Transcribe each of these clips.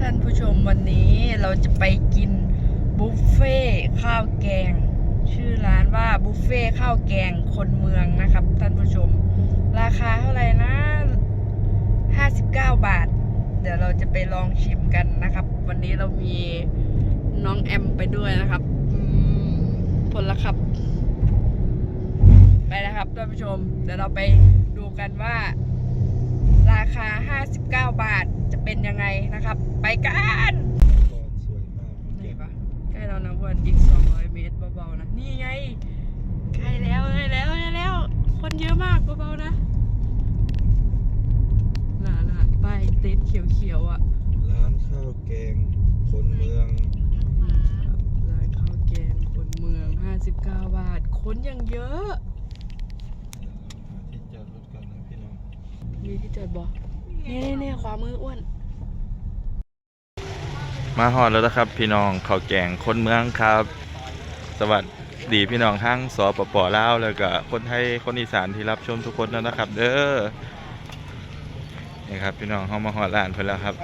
ท่านผู้ชมวันนี้เราจะไปกินบุฟเฟ่ข้าวแกง ชื่อร้านว่าบุฟเฟ่ข้าวแกงคนเมืองนะครับ ท่านผู้ชม ราคาเท่าไหร่นะ 59 บาท เดี๋ยวเราจะไปลองชิมกันนะครับ วันนี้เรามีน้องแอมไปด้วยนะครับผลละครับ ไปนะครับท่านผู้ชม เดี๋ยวเราไปดูกันว่า ราคา 59 บาท เป็นยังไงนะครับ ไปกันก็สวยมากนี่ปะใกล้เรานะเพื่อนอีก 200 เมตรเบาๆนะ นี่ไง ใกล้แล้วใกล้แล้วใกล้แล้ว คนเยอะมากเบาๆนะน่าน่าป้ายติดเขียวๆอะ ร้านข้าวแกงคนเมืองร้านข้าวแกงคนเมือง 59 บาท คนยังเยอะหาที่จอดรถกันนะพี่น้อง มีที่จอดบอก นี่นี่นี่ขวามืออ้วน มาฮอดแล้วนะครับ พี่น้องข้าวแกงคนเมืองครับ สวัสดีพี่น้องทั้งสปปลาวแล้วก็คนไทยคนอีสานที่รับชมทุกคนแล้วนะครับ เด้อนี่ครับ พี่น้องเข้ามาฮอดร้านเพิ่นแล้วครับ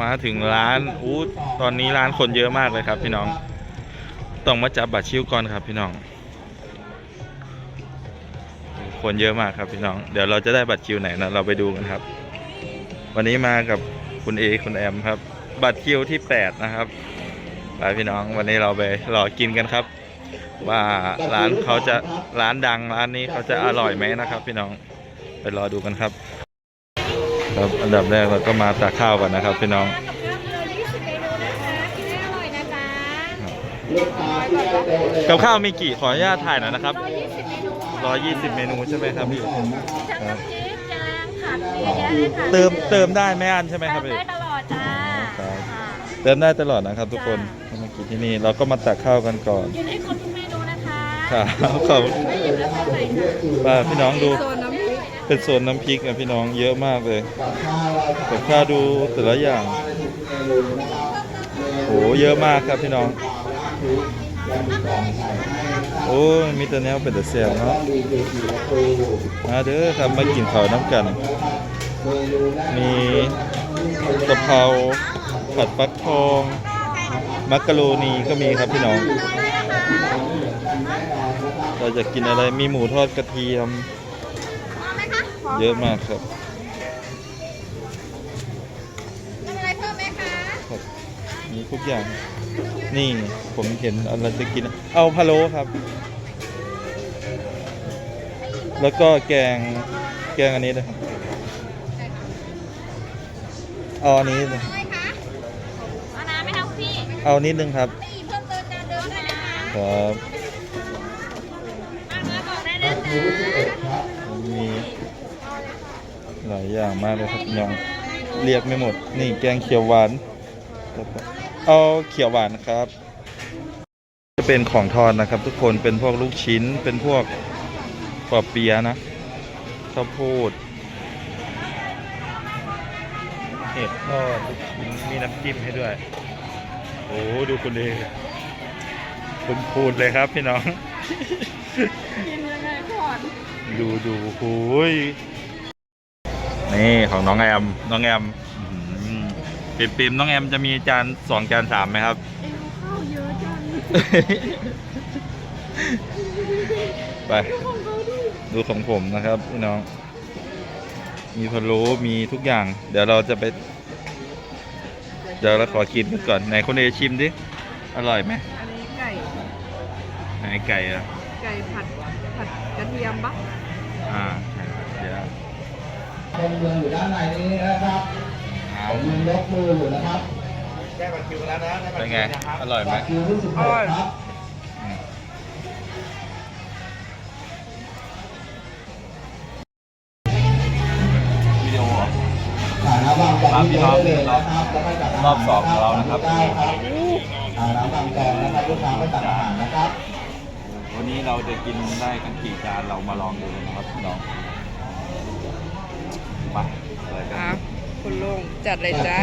มาถึงร้านอู้ตอนนี้ร้านคนเยอะมากเลยครับ พี่น้องต้องมาจับบัตรชิวก่อนครับ พี่น้อง คนเยอะมากครับพี่น้อง เดี๋ยวเราจะได้บัตรคิวไหนนะเราไปดูกันครับ วันนี้มากับคุณเอคุณแอมครับ บัตรคิวที่8นะครับไปพี่น้องวันนี้เราไปรอกินกันครับ ว่าร้านเขาจะร้านดังร้านนี้เขาจะอร่อยไหมนะครับ พี่น้องไปรอดูกันครับ ครับอันดับแรกเราก็มาตักข้าวก่อนนะครับ พี่น้องกับข้าวมีกี่ขออนุญาตถ่ายหน่อยนะครับ 120เม นูใช่ไหมครับพี่ครับเติมเติมได้ไม่อันใช่ไหมครับเติพี่มได้ตลอดจ้าครับค่ะเติมได้ตลอดนะครับทุกคนมากินที่นี่เราก็มาตักข้าวกันก่อนกินให้ครบทุกเมนูนะคะครับขอบไม่หยิบแล้วไปใส่ค่ะป้าพี่น้องดู โซนน้ำพริกเป็นโซนน้ำพริกนะพี่น้องเยอะมากเลยกับข้าวดูแต่ละอย่างโอ้เยอะมากครับพี่น้อง โอ้ยมีแต่แนวเป็นแต่แซวเนาะมาเด้อครับมากินข้าวน้ำกัน มีกะเพราผัดฟักทองมักกะโรนีก็มีครับพี่น้อง เราจะกินอะไรมีหมูทอดกระเทียม เยอะมากครับอะไรเพิ่มไหมคะครับมีทุกอย่าง นี่ผมเห็นอะไรจะกิน เอาพะโล้ครับ แล้วก็แกงแกงอันนี้นะครับเอาอันนี้เลยอะไรคะเอาน้ำไหมคะคุณพี่เอานิดนึงครับไม่หยิบเพิ่มเติมจานเดิมได้นะคะครับเอาเนื้อบอกได้เลยจ้ามีหลายอย่างมากเลยครับพี่น้องเรียกไม่หมด นี่แกงเขียวหวาน เอาเขียวหวานครับ จะเป็นของทอดนะครับ ทุกคนเป็นพวกลูกชิ้นเป็นพวกปอเปียะนะข้าวโพดเห็ดทอดลูกชิ้นมีน้ำจิ้มให้ด้วย โอ้ดูคุณเอคุณพูดเลยครับพี่น้อง กินยังไงก่อนดูดูโอ้ยนี่ของน้องแอมน้องแอมอื้อหือ ปิมปิมน้องแอมจะมีจานสองจานสามไหมครับ เอวข้าวเยอะจังไปดูของผมนะครับพี่น้อง มีพะโล้มีทุกอย่าง เดี๋ยวเราจะไป เดี๋ยวเราขอกินกันก่อน ไหนคนเอชิมดิ อร่อยไหมอันนี้ไก่ ไหนไก่อะไก่ผัดผัดกระเทียมปะอ่าเดี๋ยว คนเมืองอยู่ด้านในนี้นะครับ เอามือยกมืออยู่นะครับเป็นไงอร่อยไหมคิวที่สิบหกครับอืมวิดีโอเหรออ่าน้ำบางกองครับพี่น้องได้เลยนะครับแล้วก็จัดาหารรอบสองของเรานะครับ ได้ครับอ่าน้ำบางกองนะครับลูกค้าไม่ตัดอาหารนะครับวันนี้เราจะกินได้กันกี่จานเรามาลองดูกันนะครับพี่น้องไปเลยกัอะน คุณลุงจัดเลยจ้า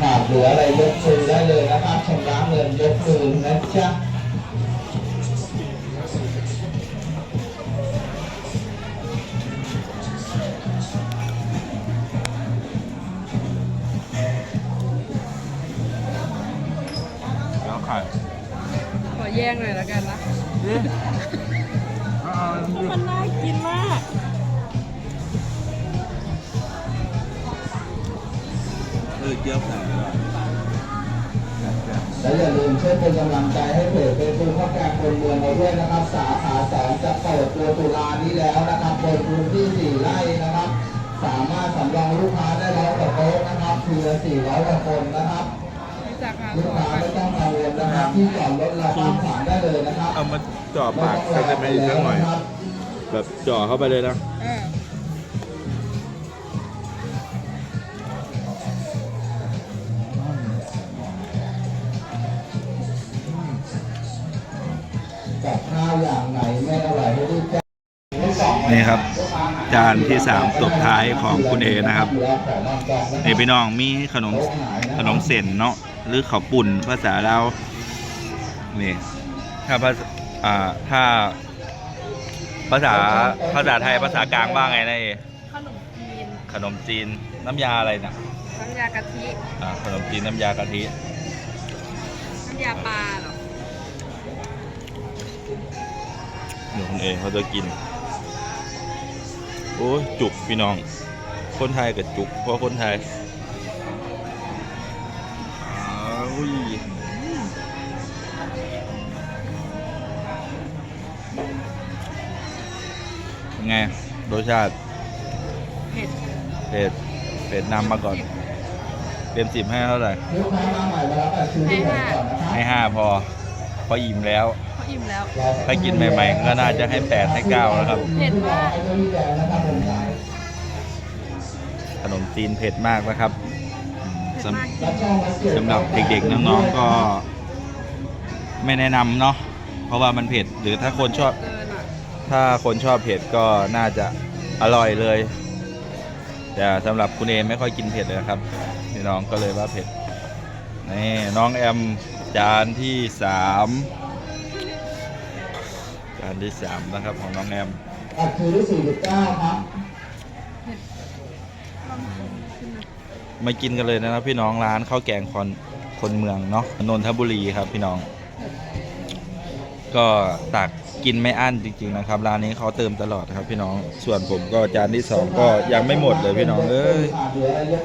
ขาดเหลืออะไรยกมือได้เลยนะครับชำระเงินยกมือนะจ๊ะ ขอแย่งหน่อยแล้วกันนะมันน่ากินมากเออเจี๊ยบใส่เลยและอย่าลืมช่วยเป็นกำลังใจให้เพจเป็นผู้ข้าแกงคนเมืองเราด้วยนะครับ สาขาสองจะเปิดตัวตุลานี้แล้วนะครับบนพื้นที่สี่ไร่นะครับ สามารถสำรองลูกค้าได้ร้อยกว่าโต๊ะนะครับเพื่อสี่ร้อยกว่าคนนะครับ มีสาขาลูสกองค้าไม่ต้องกังวลนะครับที่จอดรถเราข้ามผ่านได้เลยนะครับเอามาจ่อปากใส่ได้ไหมอีกสักหน่อยแบบจ่อเข้าไปเลยนะ เออกับข้าวอย่างไหนไม่อร่อยให้รีบแจ้งนี่ครับ จานที่สามตบท้ายของคุณเอนะครับ นี่พี่น้องมีขนมขนมเส้นเนาะ หรือข้าวปุ่นภาษาเราวนี่ถ้าภาษาอ่าถ้า ภาษาภาษาไทยภาษากลางว่าไงนะเอขนมจีนขนมจีนน้ำยาอะไรนะน้ำยากะทิอ่าขนมจีนน้ำยากะทิน้ำยาปลาเหรอเดี๋ยวคุณเอเขาจะกิน โอ้ยจุกพี่น้อง คนไทยกับจุกเพราะคนไทย เป็นไงรสชาติเผ็ดเผ็ดเผ็ดนำมาก่อน เต็มสิบให้เท่าไหร่ลูกค้ามาใหม่มารับบัตรคิวที่ไหนก่อนนะครับให้ห้าพอเพออิ่มแล้วเขาอิ่มแล้ว ถ้ากินใหม่ๆ ก็น่าจะให้แปดให้เก้าแล้วครับ เผ็ดมากให้เจ้าที่แดงนะครับผมขนมจีนเผ็ดมากนะครับอืมสำ รับช่องวัดเกียรติสำหรับเด็กๆ น้องๆ ก็ไม่แนะนำเนาะ เพราะว่ามันเผ็ด หรือถ้าคนชอบเกินอะ ถ้าคนชอบเผ็ดก็น่าจะอร่อยเลย แต่สำหรับคุณเอไม่ค่อยกินเผ็ดเลยนะครับพี่น้องก็เลยว่าเผ็ดนี่น้องแอมจานที่สามจานที่สามนะครับของน้องแอมบัตรคิวที่สี่สิบเก้าครับมากินกันเลยนะครับพี่น้องร้านข้าวแกงคนคนเมืองเนาะนนทบุรีครับพี่น้อง ก็ตัก กินไม่อั้นจริง ๆ นะครับ ร้านนี้เขาเติมตลอดครับพี่น้องส่วนผมก็จานที่สองก็ยังไม่หมดเลยพี่น้องเอ้ย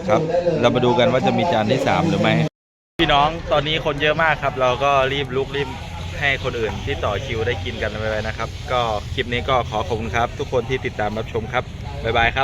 ครับ เรามาดูกันว่าจะมีจานที่สามหรือไม่พี่น้องตอนนี้คนเยอะมากครับ เราก็รีบลุกรีบให้คนอื่นที่ต่อคิวได้กินกันไปเลยนะครับ ก็คลิปนี้ก็ขอขอบคุณครับ ทุกคนที่ติดตามรับชมครับบ๊ายบายครับ